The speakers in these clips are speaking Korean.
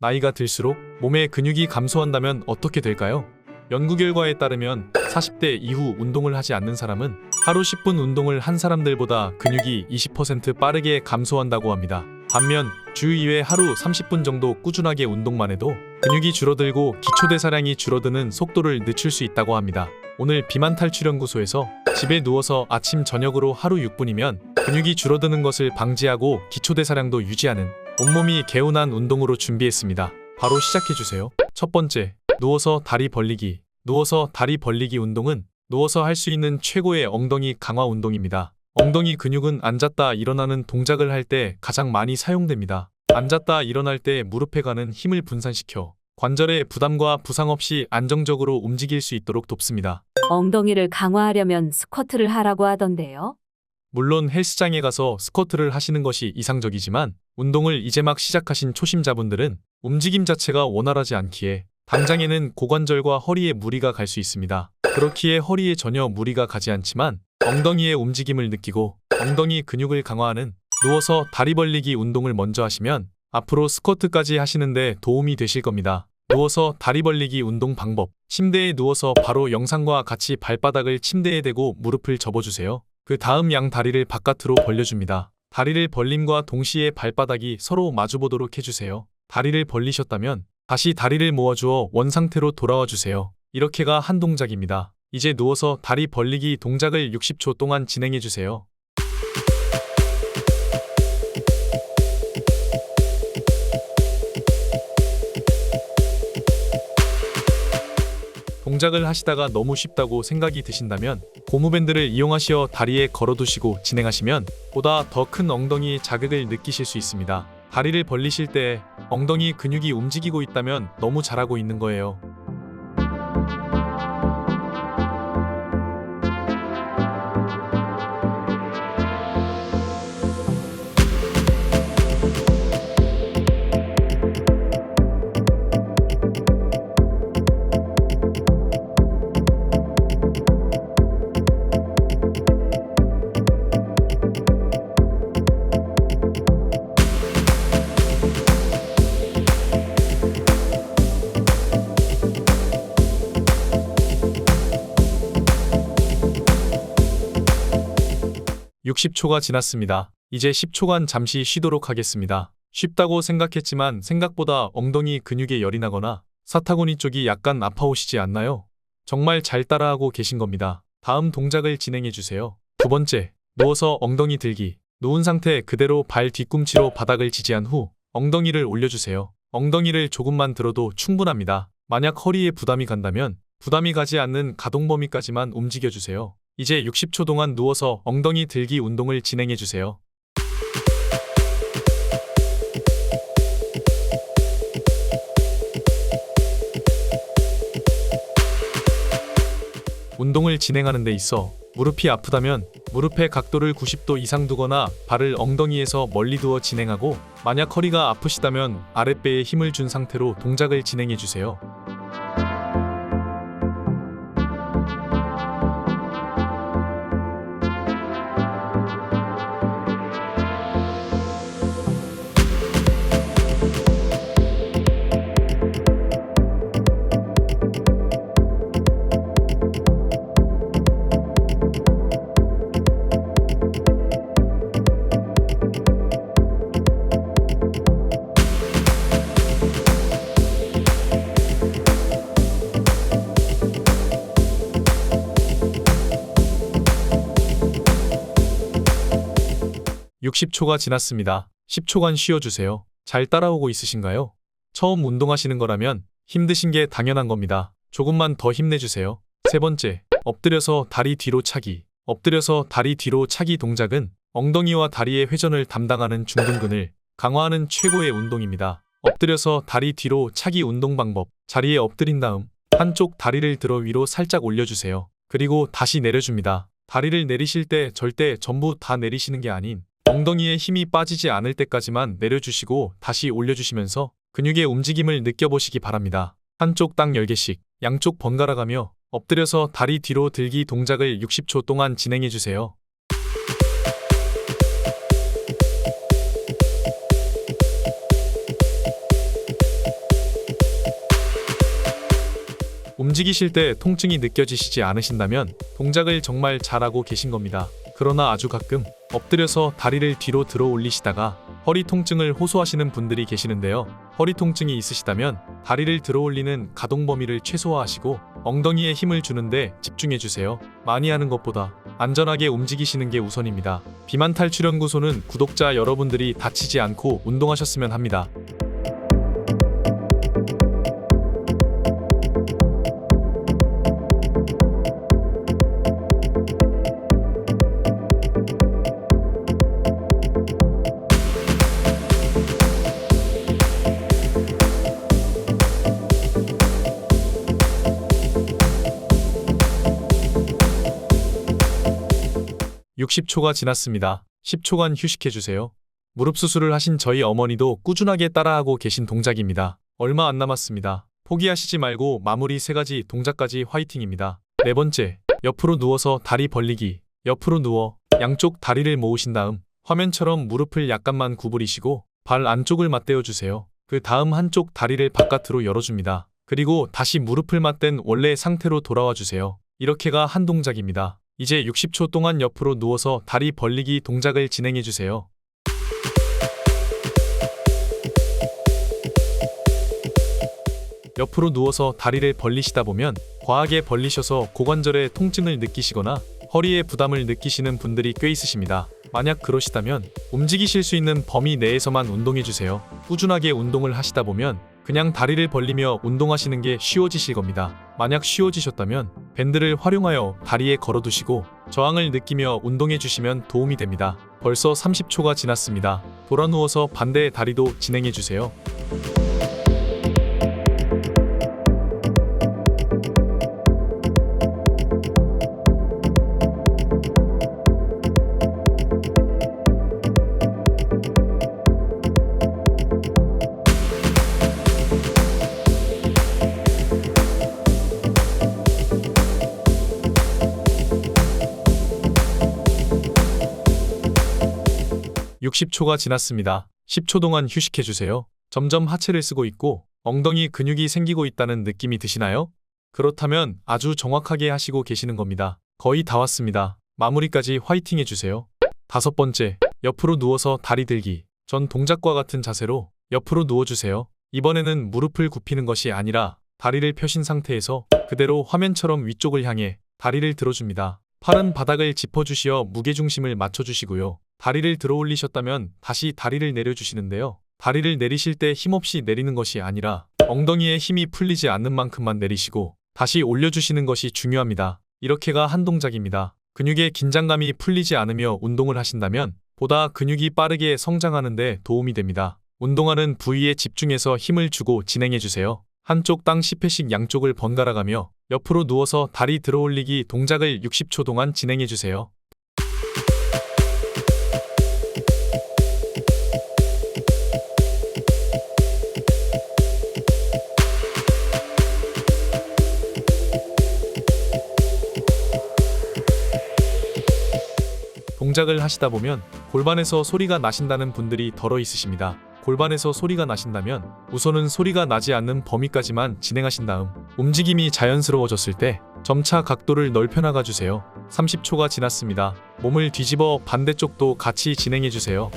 나이가 들수록 몸의 근육이 감소한다면 어떻게 될까요? 연구 결과에 따르면 40대 이후 운동을 하지 않는 사람은 하루 10분 운동을 한 사람들보다 근육이 20% 빠르게 감소한다고 합니다. 반면 주 2회 하루 30분 정도 꾸준하게 운동만 해도 근육이 줄어들고 기초대사량이 줄어드는 속도를 늦출 수 있다고 합니다. 오늘 비만 탈출 연구소에서 집에 누워서 아침 저녁으로 하루 6분이면 근육이 줄어드는 것을 방지하고 기초대사량도 유지하는 온몸이 개운한 운동으로 준비했습니다. 바로 시작해 주세요. 첫 번째, 누워서 다리 벌리기. 누워서 다리 벌리기 운동은 누워서 할 수 있는 최고의 엉덩이 강화 운동입니다. 엉덩이 근육은 앉았다 일어나는 동작을 할 때 가장 많이 사용됩니다. 앉았다 일어날 때 무릎에 가는 힘을 분산시켜 관절의 부담과 부상 없이 안정적으로 움직일 수 있도록 돕습니다. 엉덩이를 강화하려면 스쿼트를 하라고 하던데요. 물론 헬스장에 가서 스쿼트를 하시는 것이 이상적이지만 운동을 이제 막 시작하신 초심자분들은 움직임 자체가 원활하지 않기에 당장에는 고관절과 허리에 무리가 갈 수 있습니다. 그렇기에 허리에 전혀 무리가 가지 않지만 엉덩이의 움직임을 느끼고 엉덩이 근육을 강화하는 누워서 다리 벌리기 운동을 먼저 하시면 앞으로 스쿼트까지 하시는데 도움이 되실 겁니다. 누워서 다리 벌리기 운동 방법. 침대에 누워서 바로 영상과 같이 발바닥을 침대에 대고 무릎을 접어주세요. 그 다음 양 다리를 바깥으로 벌려줍니다. 다리를 벌림과 동시에 발바닥이 서로 마주보도록 해주세요. 다리를 벌리셨다면 다시 다리를 모아주어 원상태로 돌아와 주세요. 이렇게가 한 동작입니다. 이제 누워서 다리 벌리기 동작을 60초 동안 진행해 주세요. 동작을 하시다가 너무 쉽다고 생각이 드신다면 고무밴드를 이용하시어 다리에 걸어두시고 진행하시면 보다 더 큰 엉덩이 자극을 느끼실 수 있습니다. 다리를 벌리실 때 엉덩이 근육이 움직이고 있다면 너무 잘하고 있는 거예요. 육십 초가 지났습니다. 이제 10초간 잠시 쉬도록 하겠습니다. 쉽다고 생각했지만 생각보다 엉덩이 근육에 열이 나거나 사타구니 쪽이 약간 아파오시지 않나요? 정말 잘 따라하고 계신 겁니다. 다음 동작을 진행해 주세요. 두 번째, 누워서 엉덩이 들기. 누운 상태 그대로 발 뒤꿈치로 바닥을 지지한 후 엉덩이를 올려주세요. 엉덩이를 조금만 들어도 충분합니다. 만약 허리에 부담이 간다면 부담이 가지 않는 가동 범위까지만 움직여주세요. 이제 60초 동안 누워서 엉덩이 들기 운동을 진행해 주세요. 운동을 진행하는 데 있어 무릎이 아프다면 무릎의 각도를 90도 이상 두거나 발을 엉덩이에서 멀리 두어 진행하고 만약 허리가 아프시다면 아랫배에 힘을 준 상태로 동작을 진행해 주세요. 육십 초가 지났습니다. 10초간 쉬어주세요. 잘 따라오고 있으신가요? 처음 운동하시는 거라면 힘드신 게 당연한 겁니다. 조금만 더 힘내주세요. 세 번째, 엎드려서 다리 뒤로 차기. 엎드려서 다리 뒤로 차기 동작은 엉덩이와 다리의 회전을 담당하는 중둔근을 강화하는 최고의 운동입니다. 엎드려서 다리 뒤로 차기 운동 방법. 자리에 엎드린 다음 한쪽 다리를 들어 위로 살짝 올려주세요. 그리고 다시 내려줍니다. 다리를 내리실 때 절대 전부 다 내리시는 게 아닌 엉덩이에 힘이 빠지지 않을 때까지만 내려주시고 다시 올려주시면서 근육의 움직임을 느껴보시기 바랍니다. 한쪽 땅 10개씩, 양쪽 번갈아 가며 엎드려서 다리 뒤로 들기 동작을 60초 동안 진행해주세요. 움직이실 때 통증이 느껴지시지 않으신다면 동작을 정말 잘하고 계신 겁니다. 그러나 아주 가끔 엎드려서 다리를 뒤로 들어 올리시다가 허리 통증을 호소하시는 분들이 계시는데요. 허리 통증이 있으시다면 다리를 들어 올리는 가동 범위를 최소화하시고 엉덩이에 힘을 주는데 집중해 주세요. 많이 하는 것보다 안전하게 움직이시는 게 우선입니다. 비만 탈출 연구소는 구독자 여러분들이 다치지 않고 운동하셨으면 합니다. 육십 초가 지났습니다. 10초간 휴식해 주세요. 무릎 수술을 하신 저희 어머니도 꾸준하게 따라하고 계신 동작입니다. 얼마 안 남았습니다. 포기하시지 말고 마무리 세 가지 동작까지 화이팅입니다. 네 번째, 옆으로 누워서 다리 벌리기. 옆으로 누워 양쪽 다리를 모으신 다음 화면처럼 무릎을 약간만 구부리시고 발 안쪽을 맞대어 주세요. 그 다음 한쪽 다리를 바깥으로 열어줍니다. 그리고 다시 무릎을 맞댄 원래 상태로 돌아와 주세요. 이렇게가 한 동작입니다. 이제 60초 동안 옆으로 누워서 다리 벌리기 동작을 진행해 주세요. 옆으로 누워서 다리를 벌리시다 보면 과하게 벌리셔서 고관절에 통증을 느끼시거나 허리에 부담을 느끼시는 분들이 꽤 있으십니다. 만약 그러시다면 움직이실 수 있는 범위 내에서만 운동해 주세요. 꾸준하게 운동을 하시다 보면 그냥 다리를 벌리며 운동하시는 게 쉬워지실 겁니다. 만약 쉬워지셨다면 밴드를 활용하여 다리에 걸어두시고 저항을 느끼며 운동해 주시면 도움이 됩니다. 벌써 30초가 지났습니다. 돌아 누워서 반대의 다리도 진행해 주세요. 육십 초가 지났습니다. 10초 동안 휴식해 주세요. 점점 하체를 쓰고 있고 엉덩이 근육이 생기고 있다는 느낌이 드시나요? 그렇다면 아주 정확하게 하시고 계시는 겁니다. 거의 다 왔습니다. 마무리까지 화이팅 해주세요. 다섯 번째, 옆으로 누워서 다리 들기. 전 동작과 같은 자세로 옆으로 누워주세요. 이번에는 무릎을 굽히는 것이 아니라 다리를 펴신 상태에서 그대로 화면처럼 위쪽을 향해 다리를 들어줍니다. 팔은 바닥을 짚어주시어 무게중심을 맞춰주시고요. 다리를 들어 올리셨다면 다시 다리를 내려주시는데요. 다리를 내리실 때 힘없이 내리는 것이 아니라 엉덩이에 힘이 풀리지 않는 만큼만 내리시고 다시 올려주시는 것이 중요합니다. 이렇게가 한 동작입니다. 근육의 긴장감이 풀리지 않으며 운동을 하신다면 보다 근육이 빠르게 성장하는 데 도움이 됩니다. 운동하는 부위에 집중해서 힘을 주고 진행해주세요. 한쪽 땅 10회씩 양쪽을 번갈아 가며 옆으로 누워서 다리 들어 올리기 동작을 60초 동안 진행해주세요. 동작을 하시다 보면 골반에서 소리가 나신다는 분들이 덜어 있으십니다. 골반에서 소리가 나신다면 우선은 소리가 나지 않는 범위까지만 진행하신 다음 움직임이 자연스러워졌을 때 점차 각도를 넓혀 나가 주세요. 30초가 지났습니다. 몸을 뒤집어 반대쪽도 같이 진행해 주세요.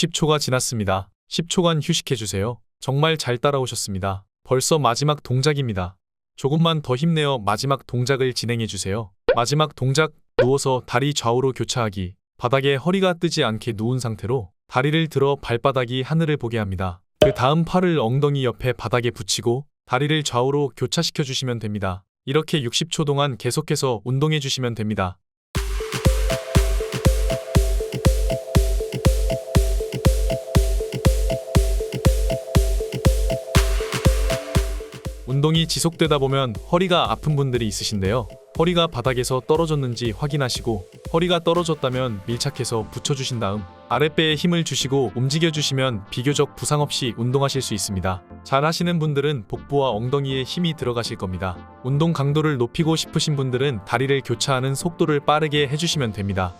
육십 초가 지났습니다. 10초간 휴식해 주세요. 정말 잘 따라오셨습니다. 벌써 마지막 동작입니다. 조금만 더 힘내어 마지막 동작을 진행해 주세요. 마지막 동작 누워서 다리 좌우로 교차하기. 바닥에 허리가 뜨지 않게 누운 상태로 다리를 들어 발바닥이 하늘을 보게 합니다. 그 다음 팔을 엉덩이 옆에 바닥에 붙이고 다리를 좌우로 교차시켜 주시면 됩니다. 이렇게 60초 동안 계속해서 운동해 주시면 됩니다. 운동이 지속되다 보면 허리가 아픈 분들이 있으신데요. 허리가 바닥에서 떨어졌는지 확인하시고 허리가 떨어졌다면 밀착해서 붙여주신 다음 아랫배에 힘을 주시고 움직여주시면 비교적 부상 없이 운동하실 수 있습니다. 잘 하시는 분들은 복부와 엉덩이에 힘이 들어가실 겁니다. 운동 강도를 높이고 싶으신 분들은 다리를 교차하는 속도를 빠르게 해주시면 됩니다.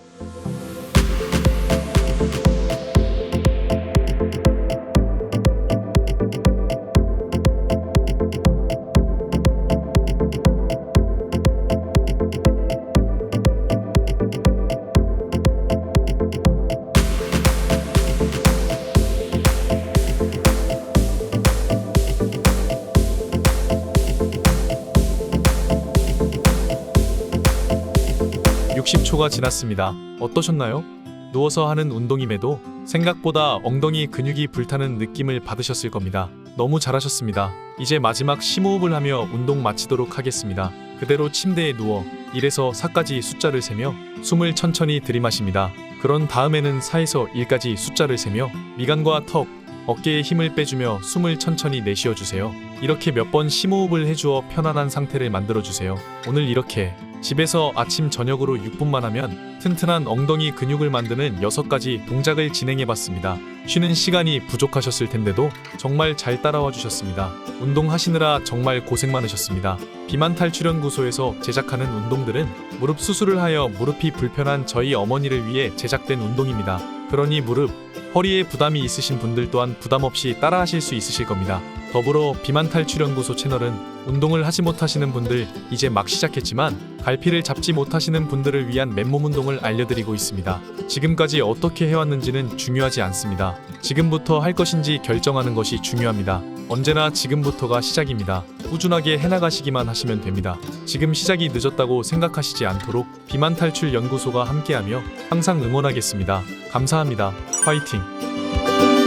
초가 지났습니다. 어떠셨나요? 누워서 하는 운동임에도 생각보다 엉덩이 근육이 불타는 느낌을 받으셨을 겁니다. 너무 잘하셨습니다. 이제 마지막 심호흡을 하며 운동 마치도록 하겠습니다. 그대로 침대에 누워 1에서 4까지 숫자를 세며 숨을 천천히 들이마십니다. 그런 다음에는 4에서 1까지 숫자를 세며 미간과 턱, 어깨에 힘을 빼주며 숨을 천천히 내쉬어 주세요. 이렇게 몇 번 심호흡을 해주어 편안한 상태를 만들어 주세요. 오늘 이렇게 집에서 아침 저녁으로 6분만 하면 튼튼한 엉덩이 근육을 만드는 6가지 동작을 진행해 봤습니다. 쉬는 시간이 부족하셨을 텐데도 정말 잘 따라와 주셨습니다. 운동하시느라 정말 고생 많으셨습니다. 비만 탈출 연 구소에서 제작하는 운동들은 무릎 수술을 하여 무릎이 불편한 저희 어머니를 위해 제작된 운동입니다. 그러니 무릎, 허리에 부담이 있으신 분들 또한 부담 없이 따라 하실 수 있으실 겁니다. 더불어 비만 탈출 연구소 채널은 운동을 하지 못하시는 분들 이제 막 시작했지만 갈피를 잡지 못하시는 분들을 위한 맨몸 운동을 알려드리고 있습니다. 지금까지 어떻게 해왔는지는 중요하지 않습니다. 지금부터 할 것인지 결정하는 것이 중요합니다. 언제나 지금부터가 시작입니다. 꾸준하게 해나가시기만 하시면 됩니다. 지금 시작이 늦었다고 생각하시지 않도록 비만 탈출 연구소가 함께하며 항상 응원하겠습니다. 감사합니다. 화이팅!